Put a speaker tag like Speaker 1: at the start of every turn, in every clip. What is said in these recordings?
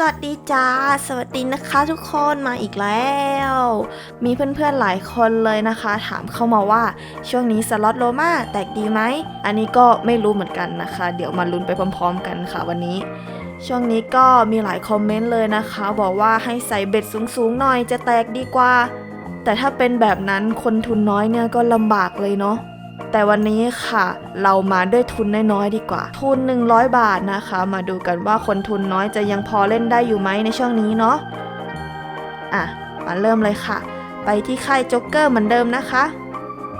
Speaker 1: สวัสดีจ้า สวัสดีนะคะทุกคนมาอีกแล้ว มีเพื่อนๆหลายคนเลยนะคะ ถามเข้ามาว่าช่วงนี้สล็อตโลมาแตกดีไหม อันนี้ก็ไม่รู้เหมือนกันนะคะ เดี๋ยวมาลุ้นไปพร้อมๆกันค่ะวันนี้ ช่วงนี้ก็มีหลายคอมเมนต์เลยนะคะ บอกว่าให้ใส่เบ็ดสูงๆหน่อยจะแตกดีกว่า แต่ถ้าเป็นแบบนั้นคนทุนน้อยเนี่ยก็ลำบากเลยเนาะ แต่วันนี้ค่ะ เรามาด้วยทุนน้อยๆดีกว่า ทุน 100 บาทนะคะ มาดูกันว่าคนทุนน้อยจะยังพอเล่นได้อยู่ไหมในช่วงนี้เนาะอะมาเริ่มเลยค่ะ ไปที่ค่ายจ๊กเกอร์เหมือนเดิมนะคะ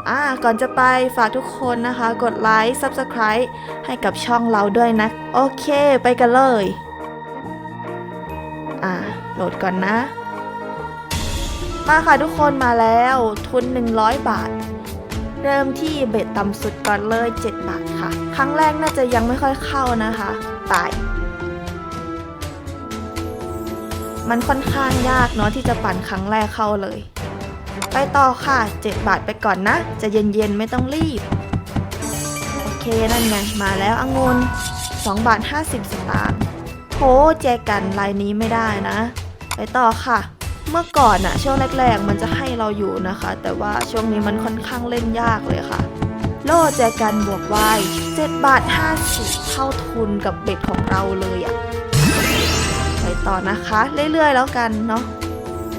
Speaker 1: อ่าก่อนจะไปฝากทุกคนนะคะ กดไลค์ Subscribe ให้กับช่องเราด้วยนะ โอเค ไปกันเลย อ่าโหลดก่อนนะ มาค่ะทุกคนมาแล้วทุน 100 บาท เริ่มที่เบ็ดต่ำสุดก่อนเลย 7 บาทค่ะ ครั้งแรกน่าจะยังไม่ค่อยเข้านะคะ ตาย มันค่อนข้างยากเนาะที่จะปั่นครั้งแรกเข้าเลย ไปต่อค่ะ 7 บาทไปก่อนนะ จะเย็นๆ ไม่ต้องรีบ โอเค นั่นไง มาแล้วองุน2บาท 50 สตางค์โหแจกันลายนี้ไม่ได้นะ ไปต่อค่ะ เมื่อก่อนอะช่วงแรกๆ มันจะให้เราอยู่นะคะ แต่ว่าช่วงนี้มันค่อนข้างเล่นยากเลยค่ะ โล่แจกันบวกไว้7บาท50เท่าทุนกับเบ็ดของเราเลยอะไปต่อนะคะ เรื่อยๆแล้วกันเนาะ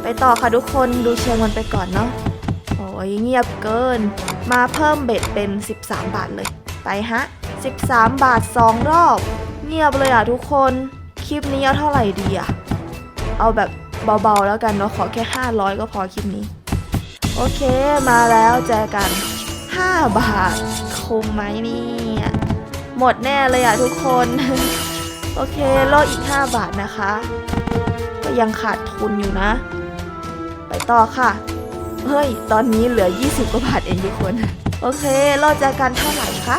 Speaker 1: ไปต่อค่ะทุกคนดูเชียงมันไปก่อนเนาะโอ้ยเงียบเกิน มาเพิ่มเบ็ดเป็น 13 บาทเลย ไปฮะ 13 บาท 2 รอบ เงียบเลยอะทุกคน คลิปนี้เอาเท่าไหร่ดีอะ เอาแบบ เบาๆแล้วกันเนาะขอแค่ 500 ก็พอคลิปนี้ โอเคมาแล้วเจอกัน 5 บาทคุ้มไหมเนี่ยหมดแน่เลยอะทุกคน โอเคโลดอีก 5 บาทนะคะ ก็ยังขาดทุนอยู่นะ ไปต่อค่ะ เฮ้ย ตอนนี้เหลือ 20 กว่าบาทเองทุกคน โอเคเราเจอกันเท่าไหร่คะ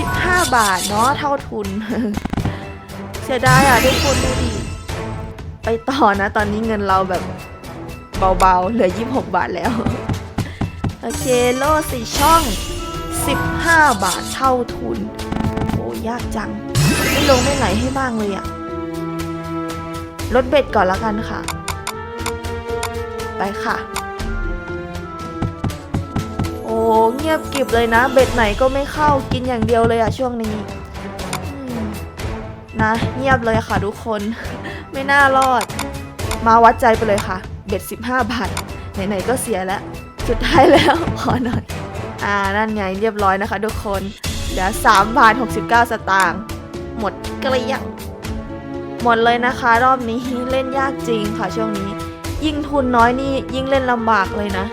Speaker 1: 15 บาทเนาะเท่าทุน เสียดายอะทุกคนดูดิ ต่อนะ ตอนนี้เงินเราแบบเบาๆ เหลือ 26 บาทแล้ว โอเค โล่สี่ช่อง 15 บาทเท่าทุน โอ้ยากจัง ไม่ลงไม่ไหลให้บ้างเลยอะลดเบ็ดก่อนละกันค่ะ ไปค่ะ โอ้เงียบกิบเลยนะ เบ็ดไหนก็ไม่เข้ากินอย่างเดียวเลยอะช่วงนี้นะเงียบเลยค่ะทุกคน ไม่น่ารอด มาวัดใจไปเลยค่ะ เบ็ด 15 บาท ไหนๆก็เสียแล้ว สุดท้ายแล้ว ขอหน่อย อ่า นั่นไงเรียบร้อยนะคะทุกคน เหลือ3บาท 69 สตางค์ หมดเกลี้ยง หมดเลยนะคะ รอบนี้เล่นยากจริงค่ะช่วงนี้ ยิ่งทุนน้อยนี่ยิ่งเล่นลำบากเลยนะ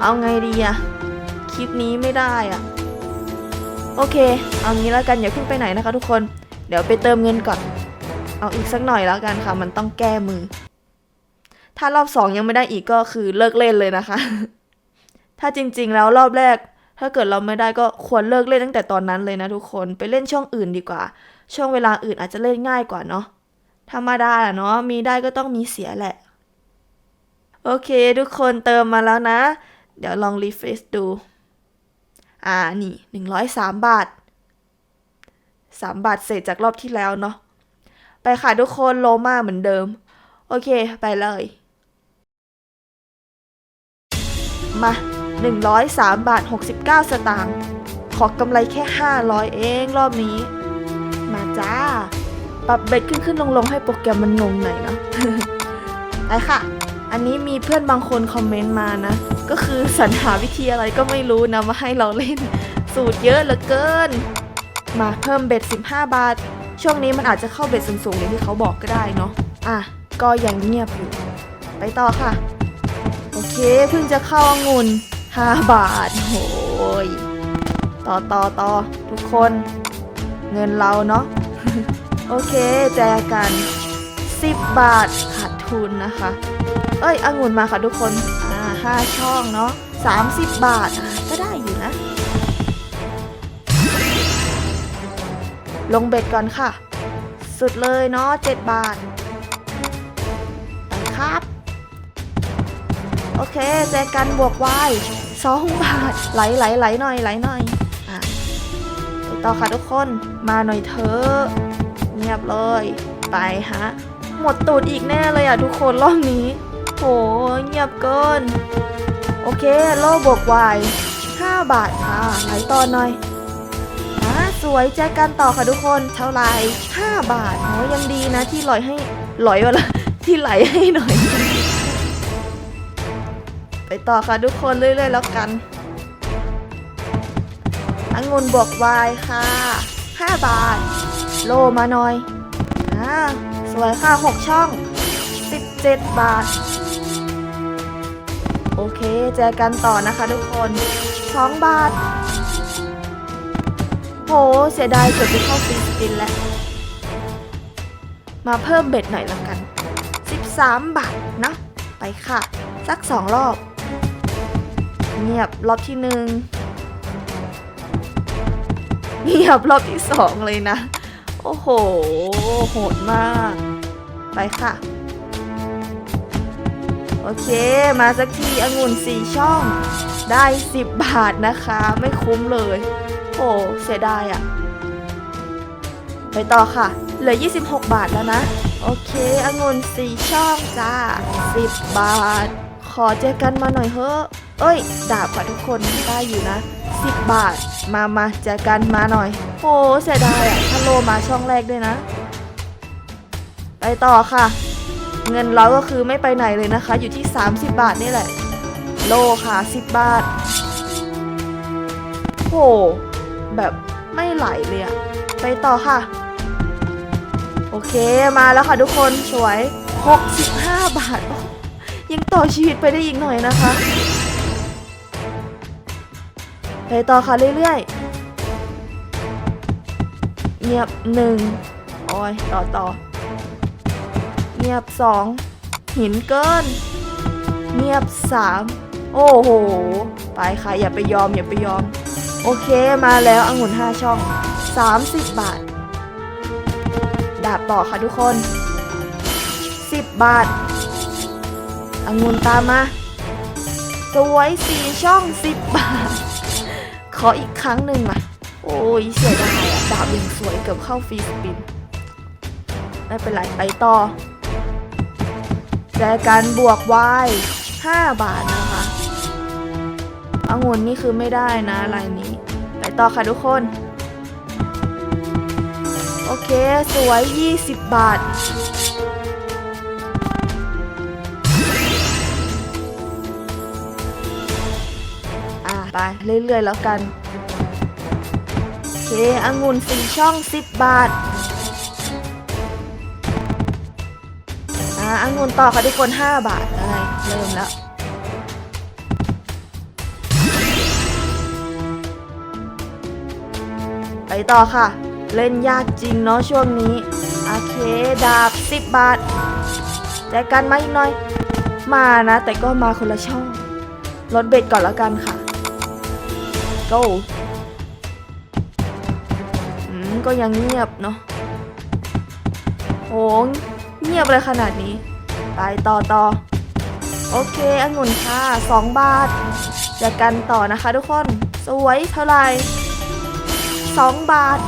Speaker 1: เอาไงดีอะคลิปนี้ไม่ได้อะโอเค เอางี้แล้วกันอย่าเพิ่งไปไหนนะคะทุกคน เดี๋ยวไปเติมเงินก่อน เอาอีกสักหน่อยแล้วกันค่ะ มันต้องแก้มือ ถ้ารอบสองยังไม่ได้อีกก็คือเลิกเล่นเลยนะคะ ถ้าจริงๆแล้วรอบแรก ถ้าเกิดเราไม่ได้ก็ควรเลิกเล่นตั้งแต่ตอนนั้นเลยนะทุกคนไปเล่นช่องอื่นดีกว่า ช่วงเวลาอื่นอาจจะเล่นง่ายกว่าเนาะธรรมดาแหละเนาะมีได้ก็ต้องมีเสียแหละ โอเค ทุกคนเติมมาแล้วนะ เดี๋ยวลองรีเฟรชดู อ่านี่หนึ่งร้อยสามบาทสามบาทเศษจากรอบที่แล้วเนาะ ไปค่ะทุกคนโลมาเหมือนเดิม โอเคไปเลย มา 103 บาท 69 สตางค์ขอกำไรแค่ 500 เองรอบนี้ มาจ้า ปรับเบ็ดขึ้นขึ้นลงลงให้โปรแกรมมันงงหน่อยเนาะไปค่ะ อันนี้มีเพื่อนบางคนคอมเมนต์มานะ ก็คือสรรหาวิธีอะไรก็ไม่รู้นะ มาให้เราเล่น สูตรเยอะเหลือเกิน มาเพิ่มเบ็ด 15 บาท ช่วงนี้มันอาจจะเข้าเบ็ดสูงๆอย่างที่เขาบอกก็ได้เนาะอะก็ยังเงียบอยู่ ไปต่อค่ะ โอเคเพิ่งจะเข้าองุ่น5บาทโอ้ยต่อต่อต่อทุกคน เงินเราเนาะโอเคแจกัน 10 บาทขาดทุนนะคะ เอ้ยองุ่นมาค่ะทุกคนอ่าห้าช่องเนาะ30 บาทอะก็ได้ ลงเบ็ดก่อนค่ะ สุดเลยเนาะ7บาทไปครับ โอเคแจกันบวกไว้สองบาท ไหลไหลไหลหน่อยไหลหน่อยอะไปต่อค่ะทุกคนมาหน่อยเถอะเงียบเลย ไปฮะ หมดตูดอีกแน่เลยอะทุกคนรอบนี้ โหเงียบเกิน โอเคโลบวกวาย5บาทค่ะไหลต่อหน่อย วยแจกันต่อค่ะทุกคนเท่าไหร่5บาทโอ้ยังดีนะที่ลอยให้ลอยวะละที่ไหลให้หน่อย ไปต่อค่ะทุกคนเรื่อยๆแล้วกันองุนบวกวายค่ะ 5 บาท โลมาหน่อยอ่าสวยค่ะ 6 ช่อง 17 บาท โอเคเจอกันต่อนะคะทุกคน 2 บาท โห เสียดายเกือบไปเข้าฟรีสปินแล้ว มาเพิ่มเบ็ดหน่อยละกัน 13 บาทนะ ไปค่ะ สัก2รอบ เงียบรอบที่หนึ่งเงียบรอบที่สองเลยนะ โอ้โห โหดมาก ไปค่ะ โอเค มาสักทีองุ่นสี่ช่อง ได้ 10 บาทนะคะ ไม่คุ้มเลย โอ้เสียดายอะไปต่อค่ะ เหลือ 26 บาทแล้วนะ โอเคองุ่นสี่ช่องจ้า 10 บาท ขอเจอกันมาหน่อยเฮ้อเอ้ย ดาบค่ะทุกคนได้อยู่นะ 10 บาท มามาเจอกันมาหน่อยโอ้เสียดายอะถ้าโลมาช่องแรกด้วยนะ ไปต่อค่ะ เงินเราก็คือไม่ไปไหนเลยนะคะ อยู่ที่ 30 บาทนี่แหละ โลค่ะ 10 บาทโห แบบไม่ไหลเลยอะไปต่อค่ะ โอเคมาแล้วค่ะทุกคนสวย 65 บาท ยังต่อชีวิตไปได้อีกหน่อยนะคะ ไปต่อค่ะเรื่อยๆ เงียบหนึ่งโอ้ยต่อต่อ เงียบสองหินเกิน เงียบสามโอ้โห ไปค่ะอย่าไปยอมอย่าไปยอม โอเคมาแล้วองุ่น5ช่อง 30 บาท ดาบต่อค่ะทุกคน 10 บาทองุ่นตามมา สวยสี่ช่อง 10 บาท ขออีกครั้งหนึ่งอะโอ้ยเสียดายอะดาบยังสวยเกือบเข้าฟรีสปิน ไม่เป็นไรไปต่อแจกันบวกวาย5บาทนะคะองุ่นนี่คือไม่ได้นะลายนี้ ต่อค่ะทุกคน โอเค สวย 20 บาท อะ ไปเรื่อยๆแล้วกัน โอเคองุ่นสี่ช่อง 10 บาท อ่าองุ่นต่อค่ะทุกคน 5 บาทอะไรเริ่มแล้ว ต่อค่ะ เล่นยากจริงเนาะช่วงนี้ โอเค ดาบ 10 บาทแจกกันมาอีกหน่อย มานะ แต่ก็มาคนละช่องลดเบ็ดก่อนแล้วกันค่ะ go อืมก็ยังเงียบเนาะโหเงียบเลยขนาดนี้ ไปต่อต่อโอเคองุ่นค่ะ 2 บาทแจกกันต่อนะคะทุกคน สวยเท่าไหร่ 2 บาท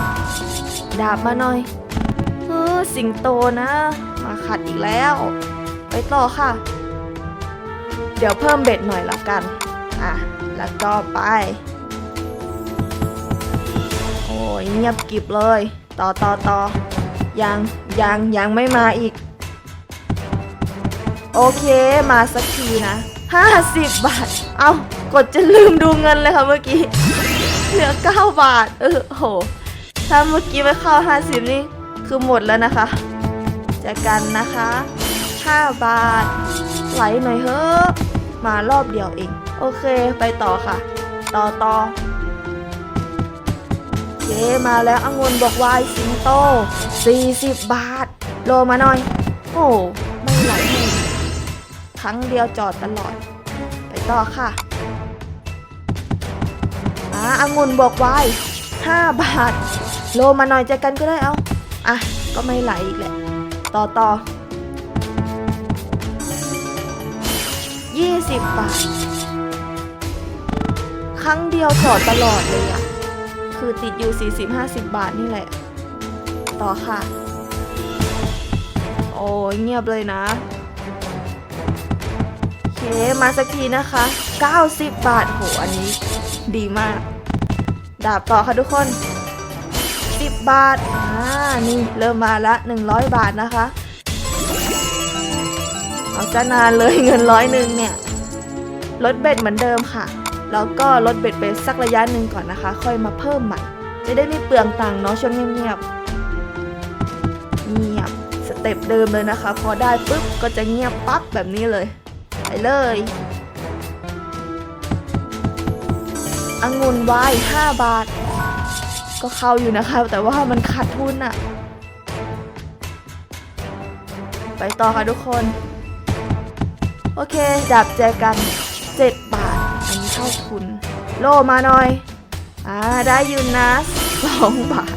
Speaker 1: ดาบมาหน่อย เออสิงโตนะ มาขัดอีกแล้ว ไปต่อค่ะ เดี๋ยวเพิ่มเบ็ดหน่อยละกัน อะ แล้วก็ไป โอ้ยเงียบกิบเลย ต่อต่อต่อยังยังยังไม่มาอีก โอเคมาสักทีนะ 50 บาท เอากดจะลืมดูเงินเลยค่ะเมื่อกี้ ลือ 9 บาท เออโห ถ้าเมื่อกี้ไปเข้า 50 นี่คือหมดแล้วนะคะแจกกันนะคะ 5 บาท ไหลหน่อยเฮ้อมารอบเดียวเอง โอเคไปต่อค่ะ ต่อต่อเคมาแล้วองุ่นบอกวายสิงโต 40 บาท โลมาหน่อย โอ้ไม่ไหลครั้งเดียวจอดตลอด ไปต่อค่ะ อ่างุ่นบอกวาย5บาท โลมาหน่อยเจอกันก็ได้เอาอะ ก็ไม่ไหลอีกแหละ ต่อต่อ20บบาท ครั้งเดียวจอดตลอดเลยอะคือติดอยู่ 40-50 บาทนี่แหละ ต่อค่ะ โอ้เงียบเลยนะโอเคมาสักทีนะคะ 90 บาทโหอันนี้ดีมาก ดาบต่อค่ะทุกคน 10 บาท อ่า นี่เริ่มมาละ 100 บาทนะคะ เอาจะนานเลยเงินร้อยหนึ่งเนี่ยลดเบ็ดเหมือนเดิมค่ะ แล้วก็ลดเบ็ดไปสักระยะหนึ่งก่อนนะคะ ค่อยมาเพิ่มใหม่ จะได้ไม่เปลืองตังค์เนาะช่วงเงียบๆ เงียบ สเต็ปเดิมเลยนะคะ พอได้ปุ๊บก็จะเงียบปั๊บแบบนี้เลย ไปเลย องุ่นไวน์5บาท ก็เข้าอยู่นะคะ แต่ว่ามันขาดทุนอะไปต่อค่ะทุกคน โอเค ดับแจกัน 7 บาท อันนี้เท่าทุน โลมาหน่อย อ่า ได้ยูนนะ 2 บาท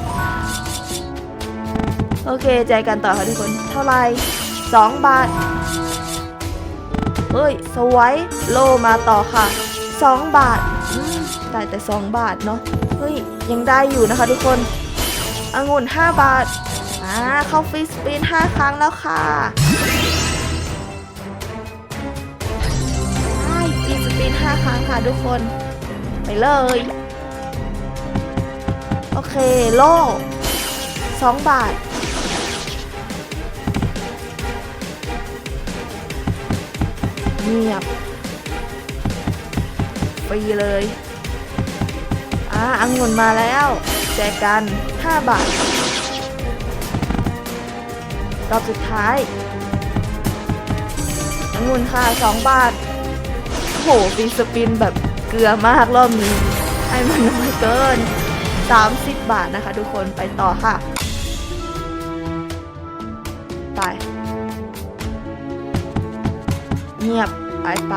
Speaker 1: โอเคใจกันต่อค่ะทุกคน เท่าไหร่2บาทเฮ้ย สวย โลมาต่อค่ะ 2 บาท ได้แต่ 2 บาทเนาะเฮ้ยยังได้อยู่นะคะทุกคนองุ่น 5 บาทอ่าเข้าฟรีสปิน 5 ครั้งแล้วค่ะใช่ฟรีสปิน 5 ครั้งค่ะทุกคน ไปเลย โอเค โล่2บาทเงียบฟรีเลย อ่าอังุ่นมาแล้ว แจกกัน 5 บาท รอบสุดท้ายองุ่นค่ะ 2 บาท โหฟีสปินแบบเกลือมากรอบนี้ให้มันน้อยเกิน 30 บาทนะคะทุกคนไปต่อค่ะ ไป เงียบไปไป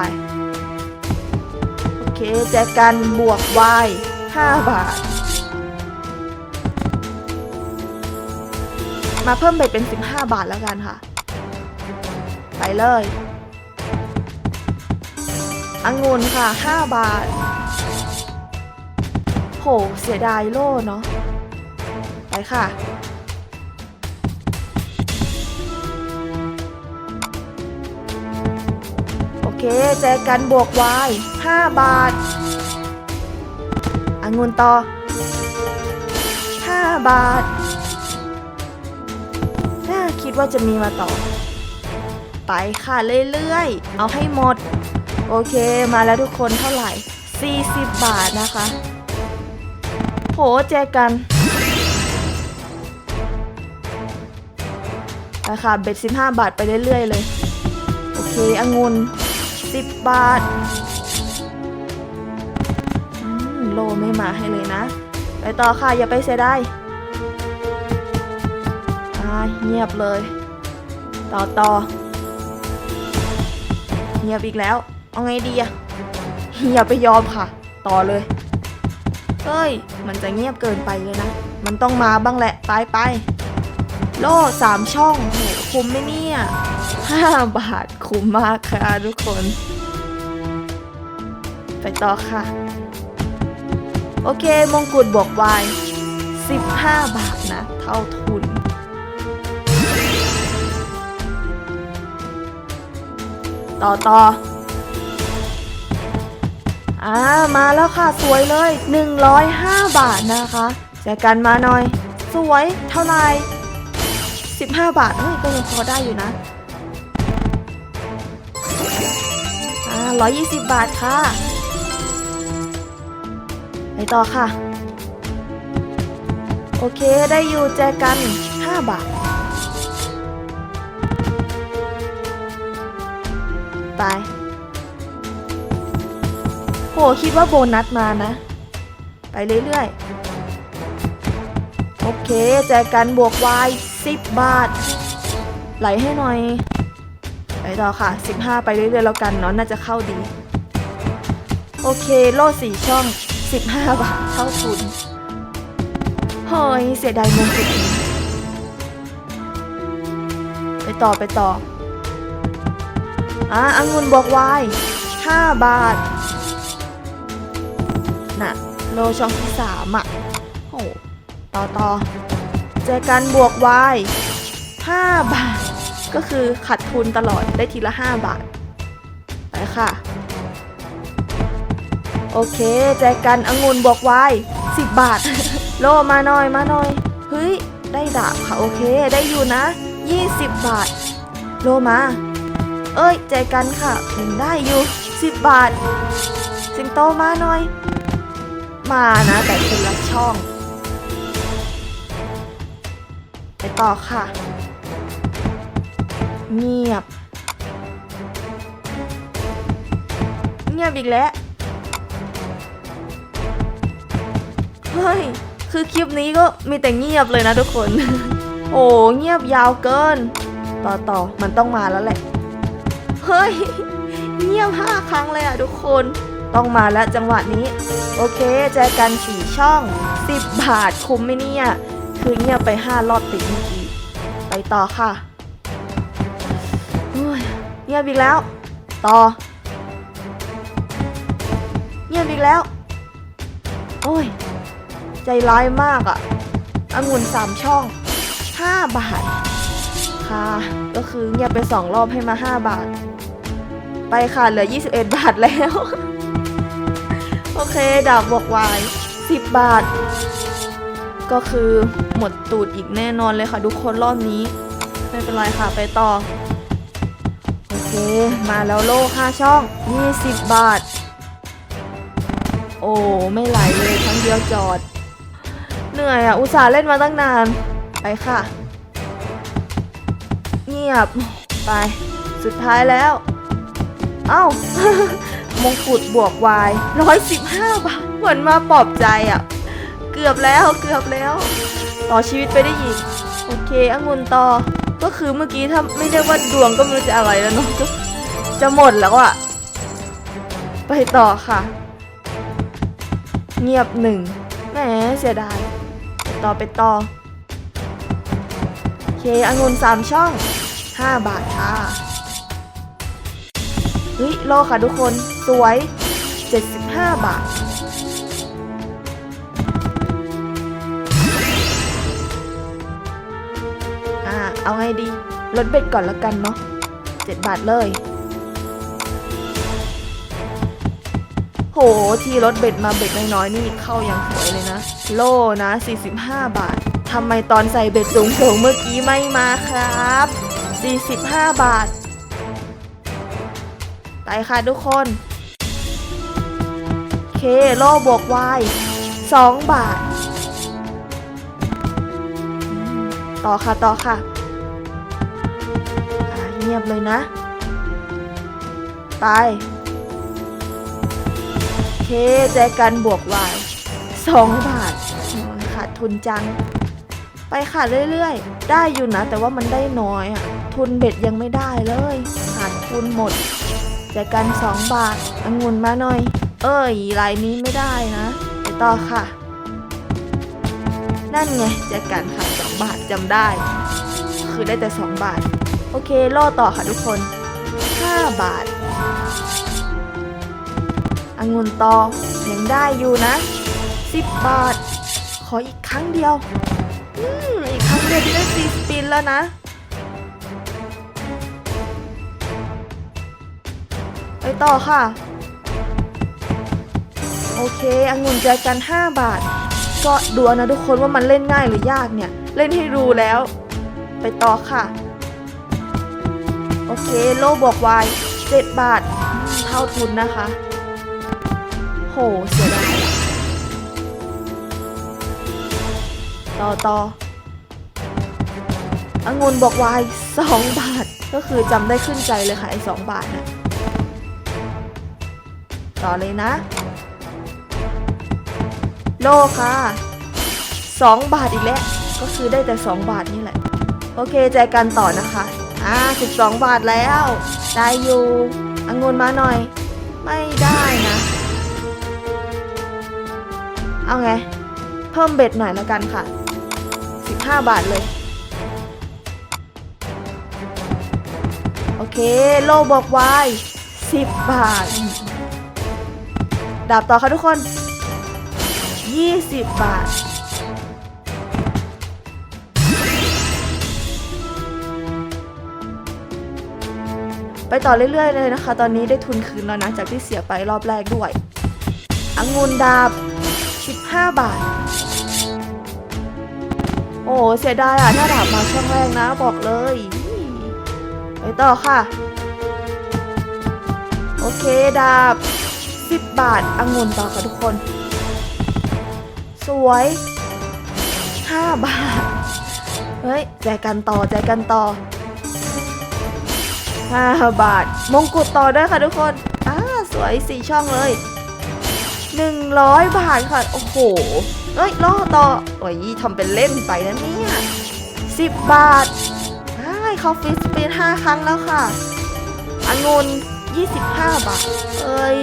Speaker 1: โอเคแจกกันบวก y 5 บาท มาเพิ่มเบ็ดเป็น 15 บาทแล้วกันค่ะ ไปเลยองุ่นค่ะ 5 บาท โห เสียดายโล่เนาะ ไปค่ะ โอเค แจกันบวก y 5บาท องุ่นต่อ 5 บาท น่าคิดว่าจะมีมาต่อ ไปค่ะเรื่อยๆ เอาให้หมด โอเคมาแล้วทุกคนเท่าไหร่ 40 บาทนะคะ โหแจกันไปค่ะเบ็ด15 บาทไปเรื่อยๆเลย โอเคองุ่น10 บาท โลไม่มาให้เลยนะ ไปต่อค่ะ อย่าไปเสียดายอ่าเงียบเลย ต่อต่อเงียบอีกแล้ว เอาไงดีอะอย่าไปยอมค่ะ ต่อเลยเฮ้ย มันจะเงียบเกินไปเลยนะ มันต้องมาบ้างแหละ ไปไป โล่สามช่องโหคุ้มไหมเนี่ยห้าบาทคุ้มมากค่ะทุกคน ไปต่อค่ะ โอเค มงกุฎบวกวาย15 บาทนะ เท่าทุน ต่อต่ออ่ามาแล้วค่ะ สวยเลย 105 บาทนะคะแจกันมาหน่อย สวยเท่าไหร่15 บาทเฮ้ยก็ยังพอได้อยู่นะอ่า120 บาทค่ะ ไปต่อค่ะ โอเคได้อยู่แจกัน 5 บาท ไป โห คิดว่าโบนัสมานะ ไปเรื่อยๆ โอเค แจกันบวก y 10 บาท ไหลให้หน่อย ไปต่อค่ะ 15 ไปเรื่อยๆ แล้วกันเนาะน่าจะเข้าดี โอเค โล่สี่ช่อง 15 บาทเท่าทุนเฮ้ยเสียดายมงกุฎไปต่อไปต่ออะองุ่นบอกวาย5บาท น่ะ โลช่องที่สามอะโอ้ต่อต่อเจอกันบวกวาย5บาท ก็ก็คือขาดทุนตลอดได้ทีละ 5 บาท ไปค่ะ โอเค แจกันองุ่นบวกไว10บาท โลมาหน่อยมาหน่อย เฮ้ย ได้ดาบค่ะ โอเค ได้อยู่นะ 20 บาท โลมา เอ้ย แจกันค่ะยังได้อยู่ 10 บาท สิงโตมาหน่อย มานะแต่คนละช่อง ไปต่อค่ะ เงียบ เงียบอีกแล้ว เฮ้ยคือคลิปนี้ก็มีแต่เงียบเลยนะทุกคน โอ้เงียบยาวเกิน ต่อต่อมันต้องมาแล้วแหละ เฮ้ย เงียบห้าครั้งเลยอะทุกคน ต้องมาแล้วจังหวะนี้ โอเคเจอกันสี่ช่อง 10 บาทคุ้มไหมเนี่ย คือเงียบไป 5 รอบติดเมื่อกี้ ไปต่อค่ะเฮ้ยเงียบอีกแล้ว ต่อ เงียบอีกแล้ว โอ้ย ใจร้ายมากอะองุ่นสามช่อง 5 บาท ค่ะ ก็คือเงียบไป2รอบให้มา 5 บาท ไปค่ะ เหลือ 21 บาทแล้ว โอเค ดาบบวกวาย 10 บาท ก็คือหมดตูดอีกแน่นอนเลยค่ะ ทุกคนรอบนี้ ไม่เป็นไรค่ะไปต่อ โอเค มาแล้วโลค่าช่อง 20 บาท โอ้ ไม่ไหลเลยครั้งเดียวจอด เหนื่อยอะ อุตส่าห์เล่นมาตั้งนาน ไปค่ะ เงียบ ไป สุดท้ายแล้ว เอ้า มงกุฎบวกวายร้อยสิบห้าบาท เหมือนมาปลอบใจอะ เกือบแล้ว เกือบแล้ว ต่อชีวิตไปได้อีก โอเคองุ่นต่อ ก็คือเมื่อกี้ถ้าไม่ได้ว่าดวงก็ไม่รู้จะอะไรแล้วเนาะ จะหมดแล้วอะ ไปต่อค่ะ เงียบหนึ่งแหมเสียดาย ต่อไปต่อเคองุนสามช่อง 5 บาทค่ะเฮ้ยโลค่ะทุกคนสวย 75 บาท อ่า เอาไงดีลดเบ็ดก่อนละกันเนาะ7บาทเลย โหที่ลดเบ็ดมาเบ็ดน้อยๆนี่เข้ายังสวยเลยนะ โลนะ 45 บาททำไมตอนใส่เบ็ดสูงสูงๆเมื่อกี้ไม่มาครับ 45 บาทไปค่ะทุกคนเคโลบวกวาย2บาท ต่อค่ะต่อค่ะเงียบเลยนะ ไป เคแจกันบวกวายสองบาทโอ้ยขาดทุนจัง ไปค่ะเรื่อยๆ ได้อยู่นะ แต่ว่ามันได้น้อยอะทุนเบ็ดยังไม่ได้เลยขาดทุนหมดแจกันสองบาทองุ่นมาหน่อย เอ้ยลายนี้ไม่ได้นะไปต่อค่ะ นั่นไงแจกันค่ะสองบาทจำได้ คือได้แต่2บาท โอเคล่อต่อค่ะทุกคน5บาท องุ่นต่อยังได้อยู่นะ 10 บาท ขออีกครั้งเดียว อืม อีกครั้งเดียวจะได้ซีสปินแล้วนะ ไปต่อค่ะ โอเคองุ่นแจกัน 5 บาท ก็ดูนะทุกคนว่ามันเล่นง่ายหรือยากเนี่ย เล่นให้ดูแล้ว ไปต่อค่ะ โอเค โลบอกวาย7บาท เท่าทุนนะคะ หเสียดายต่อต่อองุ่นบอกวาย2บาท ก็คือจำได้ขึ้นใจเลยค่ะไอ้2บาทนะต่อเลยนะ โลค่ะ2บาทอีกแล้ว ก็คือได้แต่2บาทนี่แหละ โอเคใจกันต่อนะคะ อ่า12บาทแล้ว ได้อยู่องุ่นมาหน่อย ไม่ได้นะ เอาไง เพิ่มเบ็ดหน่อยล้วกันค่ะ 15 บาทเลย โอเค โลบอกวาย10 บาท ดาบต่อค่ะทุกคน 20 บาทไปต่อเรื่อยๆเลยนะคะ ตอนนี้ได้ทุนคืนแล้วนะ จากที่เสียไปรอบแรกด้วยองุ่นดาบ 15 บาท โอ้เสียดายอะ ถ้าดาบมาช่วงแรกนะบอกเลย ไปต่อค่ะ โอเคดาบ 10 บาทองุ่นต่อค่ะทุกคน สวย 5 บาท เฮ้ย แจกกันต่อ แจกกันต่อ 5 บาท มงกุฎต่อด้วยค่ะทุกคน อ่า สวยสี่ช่องเลย 100 บาทค่ะ โอ้โห เอ้ยล่อต่อ โอ้ยทำเป็นเล่นไปนะเนี่ย10 บาทใช่เขาฟิสปีน5ครั้งแล้วค่ะองุ่น25 บาท เอ้ย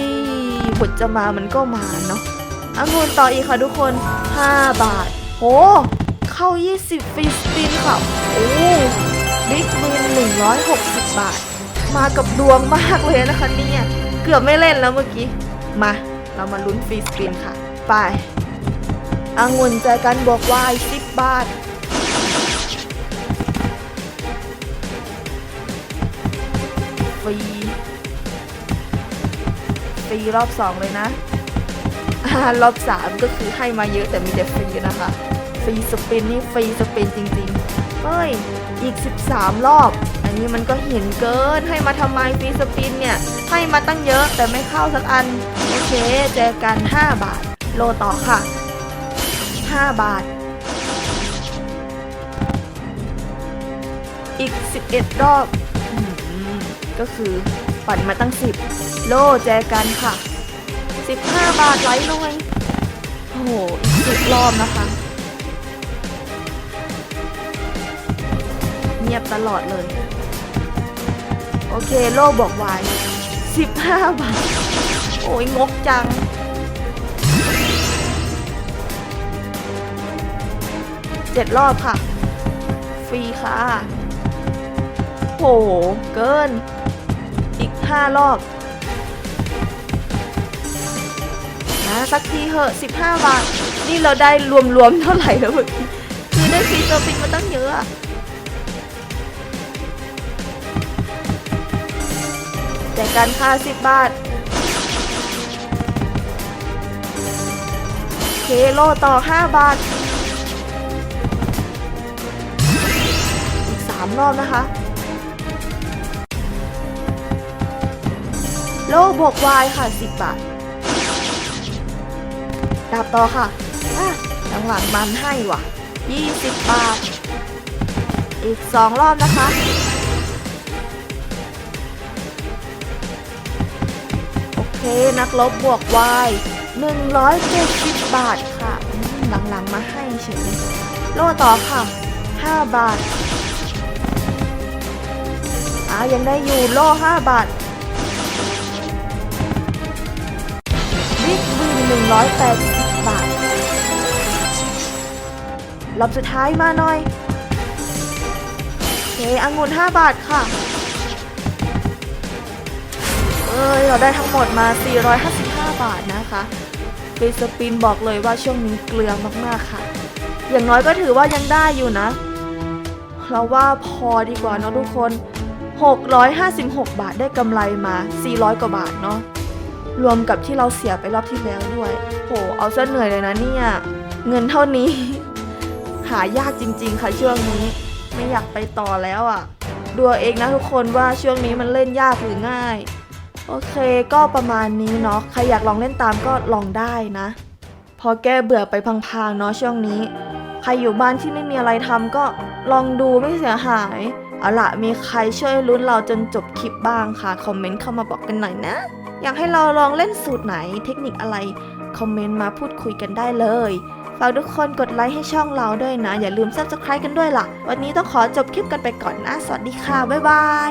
Speaker 1: บทจะมามันก็มาเนาะองุ่นต่ออีกค่ะทุกคน 5 บาท โห เข้า 20ฟิสปีนค่ะ โอ้บิ๊กวิน160 บาท มากับดวงมากเลยนะคะเนี่ย เกือบไม่เล่นแล้วเมื่อกี้ มา เรามาลุ้นฟรีสปินค่ะ ไปองุ่นใจกันบวกว่าย10บาท ฟรีฟรีรอบ2เลยนะ รอบ3ก็คือให้มาเยอะแต่มีแต่ฟรีนะคะ ฟรีสปินนี่ฟรีสปินจริงๆเฮ้ย อีก 13 รอบ นี้มันก็เห็นเกิน ให้มาทำไมฟรีสปินเนี่ย ให้มาตั้งเยอะแต่ไม่เข้าสักอัน โอเคเจอกัน 5 บาท โลต่อค่ะ 5 บาท อีก 11 รอบอืมก็คือปั่นมาตั้ง 10 โลแจกันค่ะ 15 บาทไหลลงไปโอ้โหอีก10รอบนะคะเงียบตลอดเลย โอเค โลบอกไวาย15 บาท โอ้ยงกจัง เจ็ดรอบค่ะ ฟรีค่ะโห เกิน อีกห้ารอบนะสักทีเหอะ 15 บาท นี่เราได้รวมๆเท่าไหร่แล้วเมื่อกี้คือได้ฟรีตัวปิงมาตั้งเยอะ แต่การค่า 10 บาท เคโลต่อ 5 บาท อีก 3 รอบนะคะ โลบวกวายค่ะ 10 บาท ดาบต่อค่ะอะหลังๆมันให้ว่ะ 20 บาท อีก 2 รอบนะคะ นักลบบวกวาย170 บาทค่ะ หลังๆมาให้เฉยโลต่อค่ะ 5 บาทอ่ายังได้อยู่โล5บาทบิ๊กวิน180 บาทรอบสุดท้ายมาหน่อยเคองุ่น5บาทค่ะ เอ้ยเราได้ทั้งหมดมา 455 บาทนะคะฟรีสปินบอกเลยว่าช่วงนี้เกลือมากๆค่ะ อย่างน้อยก็ถือว่ายังได้อยู่นะ เราว่าพอดีกว่าเนาะทุกคน 656 บาทได้กำไรมา 400 กว่าบาทเนาะ รวมกับที่เราเสียไปรอบที่แล้วด้วย โห เอาซะเหนื่อยเลยนะเนี่ย เงินเท่านี้ หายากจริง ๆ ค่ะช่วงนี้ ไม่อยากไปต่อแล้วอะ่ะดูเอาเองนะทุกคนว่าช่วงนี้มันเล่นยากหรือง่าย โอเคก็ประมาณนี้เนาะใครอยากลองเล่นตามก็ลองได้นะ พอแก้เบื่อไปพังๆเนาะช่วงนี้ ใครอยู่บ้านที่ไม่มีอะไรทำก็ลองดูไม่เสียหายเอาละมีใครช่วยลุ้นเราจนจบคลิปบ้างค่ะ คอมเมนต์เข้ามาบอกกันหน่อยนะ อยากให้เราลองเล่นสูตรไหนเทคนิคอะไร คอมเมนต์มาพูดคุยกันได้เลยฝากทุกคนกดไลค์ให้ช่องเราด้วยนะ อย่าลืม subscribe กันด้วยล่ะ วันนี้ต้องขอจบคลิปกันไปก่อนนะ สวัสดีค่ะ บ๊ายบาย